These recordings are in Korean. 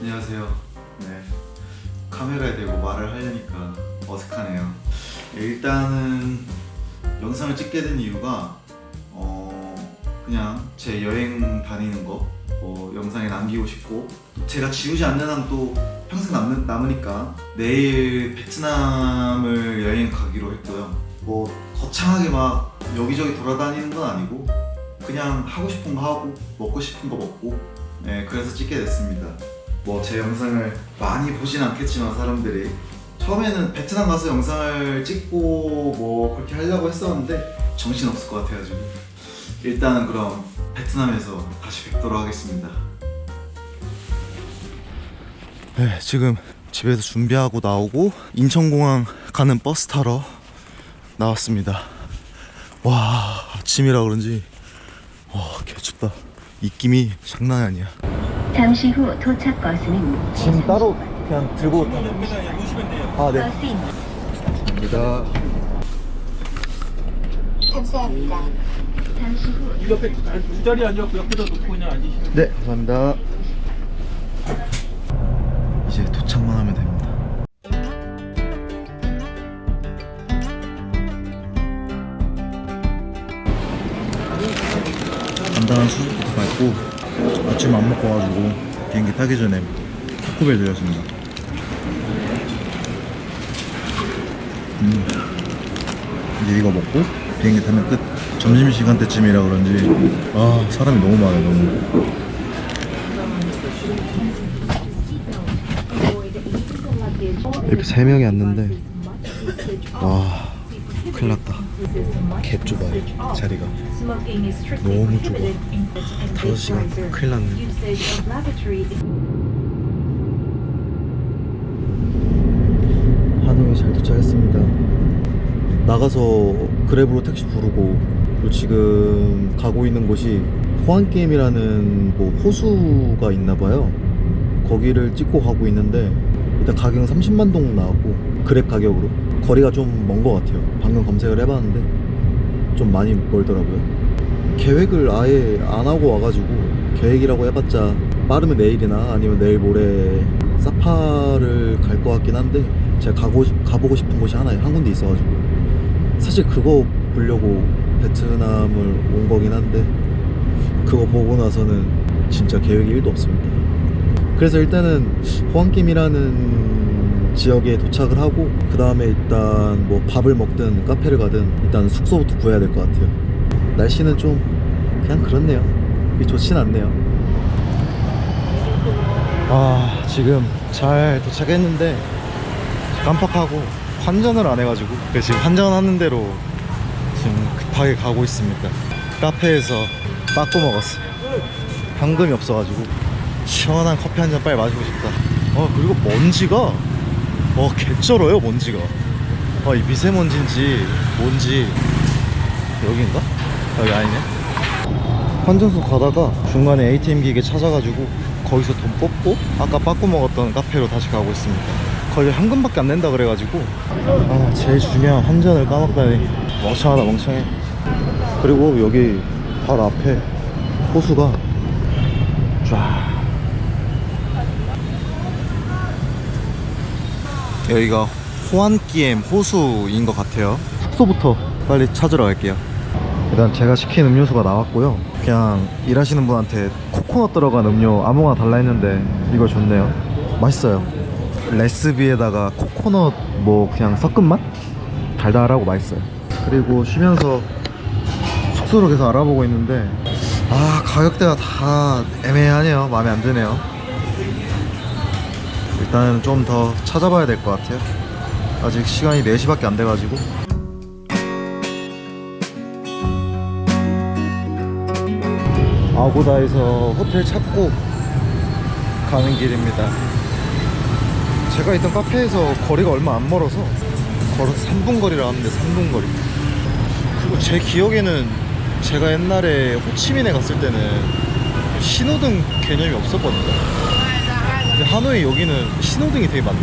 안녕하세요. 네. 카메라에 대고 말을 하려니까 어색하네요. 네, 일단은 영상을 찍게 된 이유가 어 그냥 제 여행 다니는 거 뭐 영상에 남기고 싶고 또 제가 지우지 않는 한 또 평생 남는, 남으니까 내일 베트남을 여행 가기로 했고요. 뭐 거창하게 막 여기저기 돌아다니는 건 아니고 그냥 하고 싶은 거 하고 먹고 싶은 거 먹고 네, 그래서 찍게 됐습니다. 뭐 제 영상을 많이 보진 않겠지만 사람들이 처음에는 베트남 가서 영상을 찍고 뭐 그렇게 하려고 했었는데 정신 없을 것 같아가지고 일단은 그럼 베트남에서 다시 뵙도록 하겠습니다. 네, 지금 집에서 준비하고 나오고 인천공항 가는 버스 타러 나왔습니다. 와 아침이라 그런지 와 개춥다. 입김이 장난이 아니야. 잠시 후 도착 버스는 짐 따로 그냥 들고 타. 아 네. 버스입니다. 감사합니다. 감사합니다. 잠시 후이 옆에 두 자리 앉아갖고 옆에다 놓고 그냥 앉으시면 네, 감사합니다. 와가지고 비행기 타기 전에 타코벨 들렸습니다. 음, 이제 이거 먹고 비행기 타면 끝. 점심 시간 때쯤이라 그런지 아 사람이 너무 많아요 너무. 이렇게 세 명이 왔는데 와 큰일 났다 개 좁아요 자리가 너무 좁아. 다섯 시간 큰일 났네. 하노이 잘 도착했습니다. 나가서 그랩으로 택시 부르고 그리고 지금 가고 있는 곳이 호안게임이라는 뭐 호수가 있나봐요. 거기를 찍고 가고 있는데 일단 가격은 30만 동 나왔고 그랩 가격으로 거리가 좀 먼 것 같아요. 방금 검색을 해봤는데 좀 많이 멀더라고요. 계획을 아예 안 하고 와가지고 계획이라고 해봤자 빠르면 내일이나 아니면 내일 모레 사파를 갈 것 같긴 한데 제가 가고, 가보고 싶은 곳이 하나 한 군데 있어가지고 사실 그거 보려고 베트남을 온 거긴 한데 그거 보고 나서는 진짜 계획이 1도 없습니다. 그래서 일단은 호안김이라는 지역에 도착을 하고 그 다음에 일단 뭐 밥을 먹든 카페를 가든 일단 숙소부터 구해야 될 것 같아요. 날씨는 좀 그냥 그렇네요. 좋진 않네요. 아 지금 잘 도착했는데 깜빡하고 환전을 안 해가지고 그래서 지금 환전하는 대로 지금 급하게 가고 있습니다. 카페에서 빠꾸 먹었어요. 현금이 없어가지고 시원한 커피 한 잔 빨리 마시고 싶다. 아 그리고 먼지가 어 개쩔어요 먼지가. 아 이 미세먼지인지 뭔지. 여기인가? 여기 아니네. 환전소 가다가 중간에 ATM 기계 찾아가지고 거기서 돈 뽑고 아까 빠꾸 먹었던 카페로 다시 가고 있습니다. 거의 현금밖에 안 낸다 그래가지고. 아 제일 중요한 환전을 까먹다니. 멍청하다 멍청해. 그리고 여기 바로 앞에 호수가 쫙 여기가 호안기엠 호수인 것 같아요. 숙소부터 빨리 찾으러 갈게요. 일단 제가 시킨 음료수가 나왔고요. 그냥 일하시는 분한테 코코넛 들어간 음료 아무거나 달라 했는데 이거 좋네요. 맛있어요. 레스비에다가 코코넛 뭐 그냥 섞은 맛? 달달하고 맛있어요. 그리고 쉬면서 숙소를 계속 알아보고 있는데 아 가격대가 다 애매하네요. 마음에 안 드네요 일단은 좀 더 찾아봐야 될 것 같아요. 아직 시간이 4시밖에 안 돼가지고. 아고다에서 호텔 찾고 가는 길입니다. 제가 있던 카페에서 거리가 얼마 안 멀어서 걸어서 3분 거리라 하는데 3분 거리. 그리고 제 기억에는 제가 옛날에 호치민에 갔을 때는 신호등 개념이 없었거든요 하노이 여기는 신호등이 되게 많네.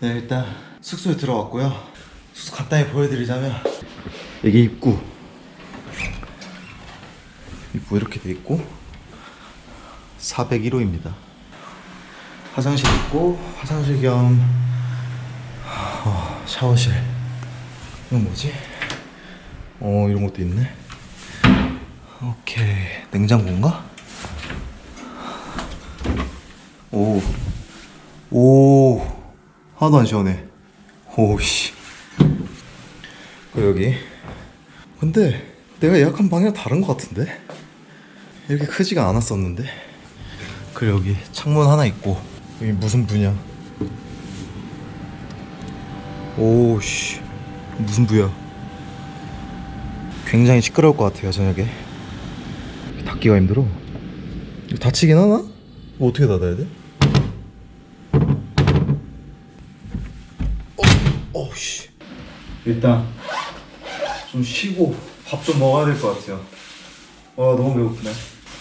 네 일단 숙소에 들어왔고요. 숙소 간단히 보여드리자면 이게 입구. 입구 이렇게 돼 있고 401호입니다. 화장실 있고 화장실 겸 어, 샤워실 이건 뭐지? 어 이런 것도 있네 오케이 냉장고인가? 오, 오, 하나도 안 시원해. 오씨. 그 여기. 근데 내가 예약한 방이랑 다른 것 같은데? 이렇게 크지가 않았었는데. 그 여기 창문 하나 있고 여기 무슨 부냐? 오씨, 무슨 부야? 굉장히 시끄러울 것 같아요 저녁에. 닫기가 힘들어. 닫히긴 하나? 이거 어떻게 닫아야 돼? 어, 어우씨. 일단 좀 쉬고 밥 좀 먹어야 될 것 같아요. 와 너무 배고프네.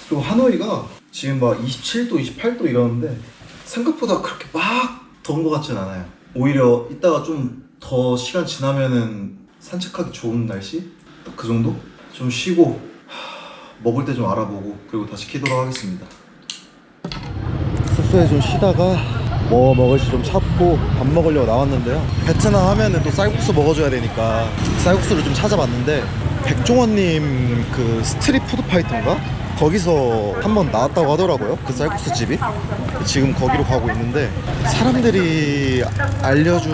그리고 하노이가 지금 막 27도, 28도 이러는데 생각보다 그렇게 막 더운 것 같진 않아요. 오히려 이따가 좀 더 시간 지나면은 산책하기 좋은 날씨? 딱 그 정도? 좀 쉬고 하, 먹을 때 좀 알아보고 그리고 다시 키도록 하겠습니다. 숙소에 좀 쉬다가 뭐 먹을지 좀 찾고 밥 먹으려고 나왔는데요. 베트남 하면은 또 쌀국수 먹어줘야 되니까 쌀국수를 좀 찾아봤는데 백종원님 그 스트릿 푸드 파이터인가? 거기서 한 번 나왔다고 하더라고요. 그 쌀국수 집이. 지금 거기로 가고 있는데 사람들이 알려준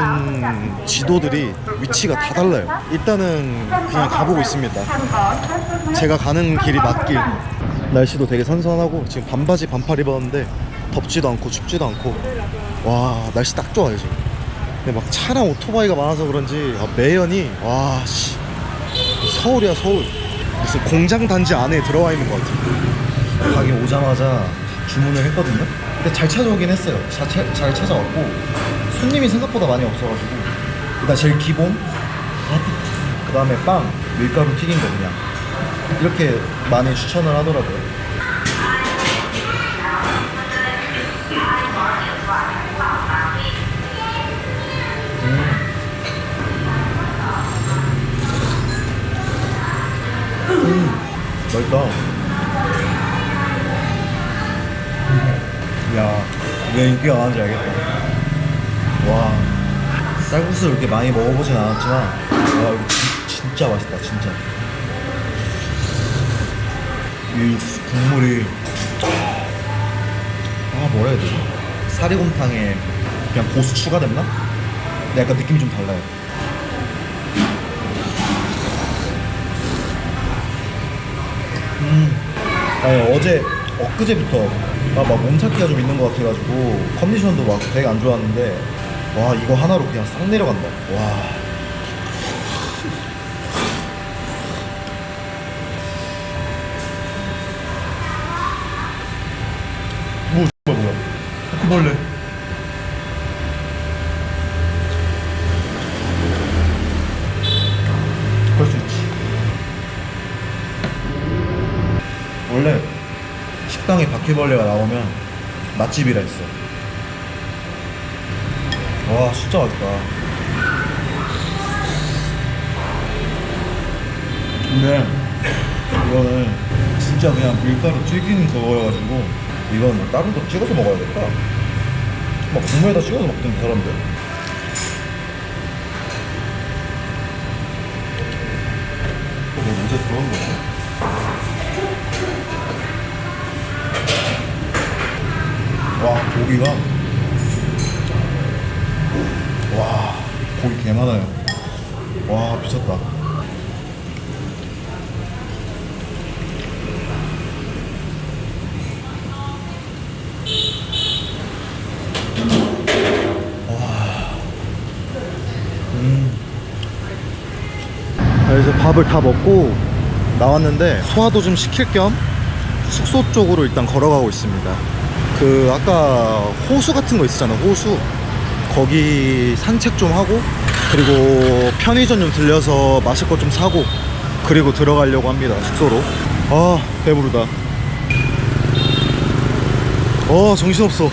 지도들이 위치가 다 달라요. 일단은 그냥 가보고 있습니다. 제가 가는 길이 맞길. 날씨도 되게 선선하고 지금 반바지 반팔 입었는데 덥지도 않고 춥지도 않고 와 날씨 딱 좋아요 지금 근데 막 차랑 오토바이가 많아서 그런지 아, 매연이 와씨 서울이야 서울 무슨 공장 단지 안에 들어와 있는 것 같아 가게 오자마자 주문을 했거든요. 근데 잘 찾아오긴 했어요. 잘, 차- 잘 찾아왔고 손님이 생각보다 많이 없어가지고 일단 제일 기본 그 다음에 빵 밀가루 튀긴 거 그냥. 이렇게 많이 추천을 하더라고요. 맛있다. 야, 왜 인기가 많은지 알겠다. 와, 쌀국수 이렇게 많이 먹어보진 않았지만, 와, 이거 진- 진짜 맛있다, 진짜. 이 국물이 아 뭐라 해야 되지? 사리곰탕에 그냥 고수 추가됐나? 근데 약간 느낌이 좀 달라요 음. 아니 어제 엊그제부터 아, 막 몸살기가 좀 있는 것 같아가지고 컨디션도 막 되게 안 좋았는데 와 이거 하나로 그냥 싹 내려간다. 와. 뭐 뭐야? 뭐야 바퀴벌레 그럴 수 있지 원래 식당에 바퀴벌레가 나오면 맛집이라 했어. 와 진짜 맛있다. 근데 이거는 진짜 그냥 밀가루 튀긴 그거여가지고 이건 뭐 다른 거 찍어서 먹어야겠다 막 국물에다 찍어서 먹던데 사람들. 이거 문제 들어온 거네 고기가 와 고기 개 많아요. 와 미쳤다. 그래서 밥을 다 먹고 나왔는데 소화도 좀 시킬 겸 숙소 쪽으로 일단 걸어가고 있습니다. 그 아까 호수 같은 거 있었잖아 호수 거기 산책 좀 하고 그리고 편의점 좀 들려서 마실 거좀 사고 그리고 들어가려고 합니다 숙소로 아 배부르다 어 정신없어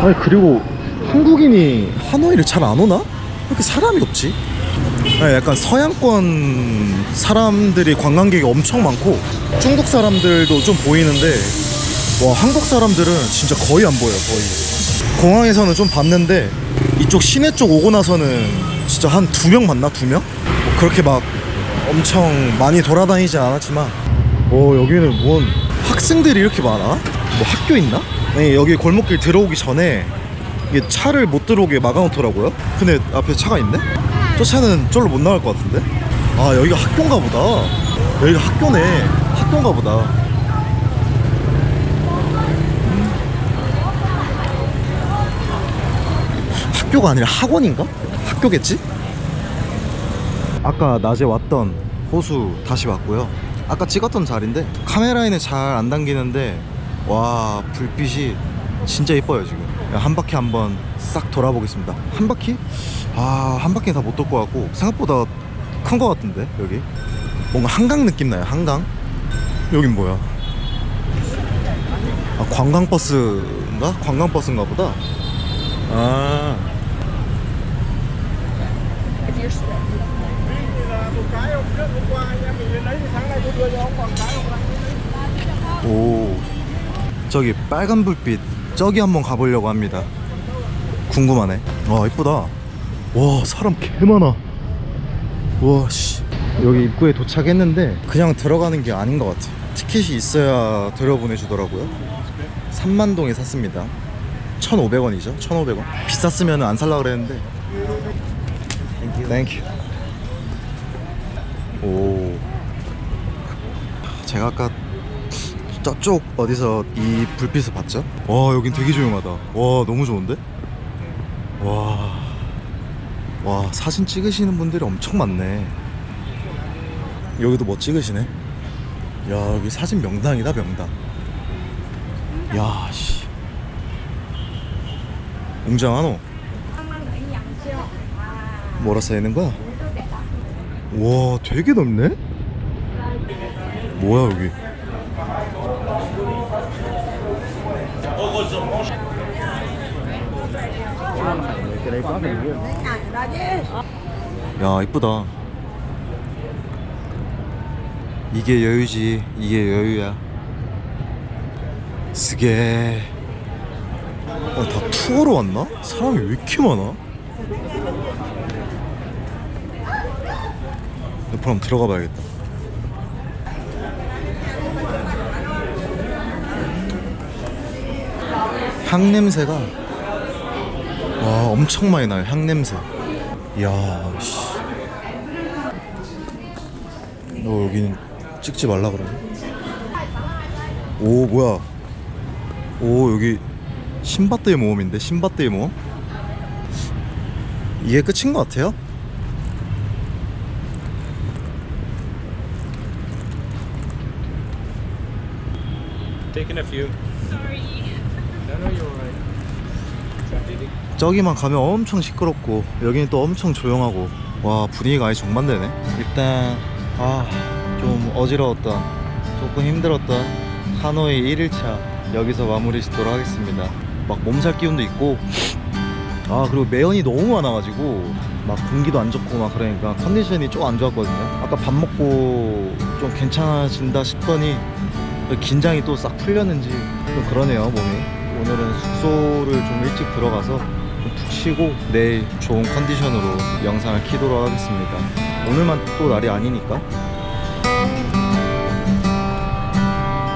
아니 그리고 한국인이 하노이를 잘 안 오나? 왜 이렇게 사람이 없지? 네, 약간 서양권 사람들이 관광객이 엄청 많고 중국 사람들도 좀 보이는데 와 한국 사람들은 진짜 거의 안 보여요 거의 공항에서는 좀 봤는데 이쪽 시내 쪽 오고 나서는 진짜 한 두명 봤나 두 명? 뭐 그렇게 막 엄청 많이 돌아다니진 않았지만 오 여기는 뭔 학생들이 이렇게 많아? 뭐 학교 있나? 아니 여기 골목길 들어오기 전에 이게 차를 못 들어오게 막아놓더라고요 근데 앞에 차가 있네? 저 차는 저로 못 나갈 것 같은데? 아 여기가 학교인가 보다 여기가 학교네 학교인가 보다 학교가 아니라 학원인가? 학교겠지? 아까 낮에 왔던 호수 다시 왔고요 아까 찍었던 자리인데 카메라에는 잘 안 당기는데 와 불빛이 진짜 이뻐요 지금 한 바퀴 한번 싹 돌아보겠습니다 한 바퀴? 아한 바퀴는 다못 돌 것 같고 생각보다 큰 것 같은데 여기? 뭔가 한강 느낌 나요 한강? 여긴 뭐야? 아 관광버스인가? 관광버스인가 보다? 아. 오. 저기 빨간 불빛 저기 한번 가보려고 합니다. 궁금하네. 와 이쁘다 와 사람 개 많아. 와씨. 여기 입구에 도착했는데 그냥 들어가는 게 아닌 것 같아. 티켓이 있어야 들여보내주더라고요. 3만동에 샀습니다. 1,500원이죠? 1,500원? 비쌌으면 안 살라 그랬는데. 땡큐 오. 제가 아까 저쪽 어디서 이 불빛을 봤죠? 와 여긴 되게 조용하다. 와 너무 좋은데? 와, 와 사진 찍으시는 분들이 엄청 많네. 여기도 뭐 찍으시네? 야 여기 사진 명당이다 명당. 야씨. 웅장하노? 뭐라 써있는 거야? 와 되게 넓네? 뭐야 여기 야 이쁘다 이게 여유지 이게 여유야 쓰게 어, 다 투어로 왔나? 사람이 왜 이렇게 많아? 옆으로 한번 들어가 봐야겠다 향 냄새가 와 엄청 많이 나요 향 냄새 이야 씨. 너 여기는 찍지 말라 그러네 오 뭐야 오 여기 신밧드의 모험인데 신밧드의 모험 이게 끝인 것 같아요 Taking a few. Sorry. No, no, you're alright. 저기만 가면 엄청 시끄럽고 여기는 또 엄청 조용하고 와 분위기가 아예 정반대네. 일단 아좀 어지러웠던 조금 힘들었던 하노이 1일차 여기서 마무리 짓도록 하겠습니다. 막 몸살 기운도 있고 아 그리고 매연이 너무 많아가지고 막 공기도 안 좋고 막 그러니까 컨디션이 좀 안 좋았거든요. 아까 밥 먹고 좀 괜찮아진다 싶더니 긴장이 또 싹 풀렸는지 좀 그러네요 몸이. 오늘은 숙소를 좀 일찍 들어가서 좀푹 쉬고 내일 좋은 컨디션으로 영상을 키도록 하겠습니다. 오늘만 또 날이 아니니까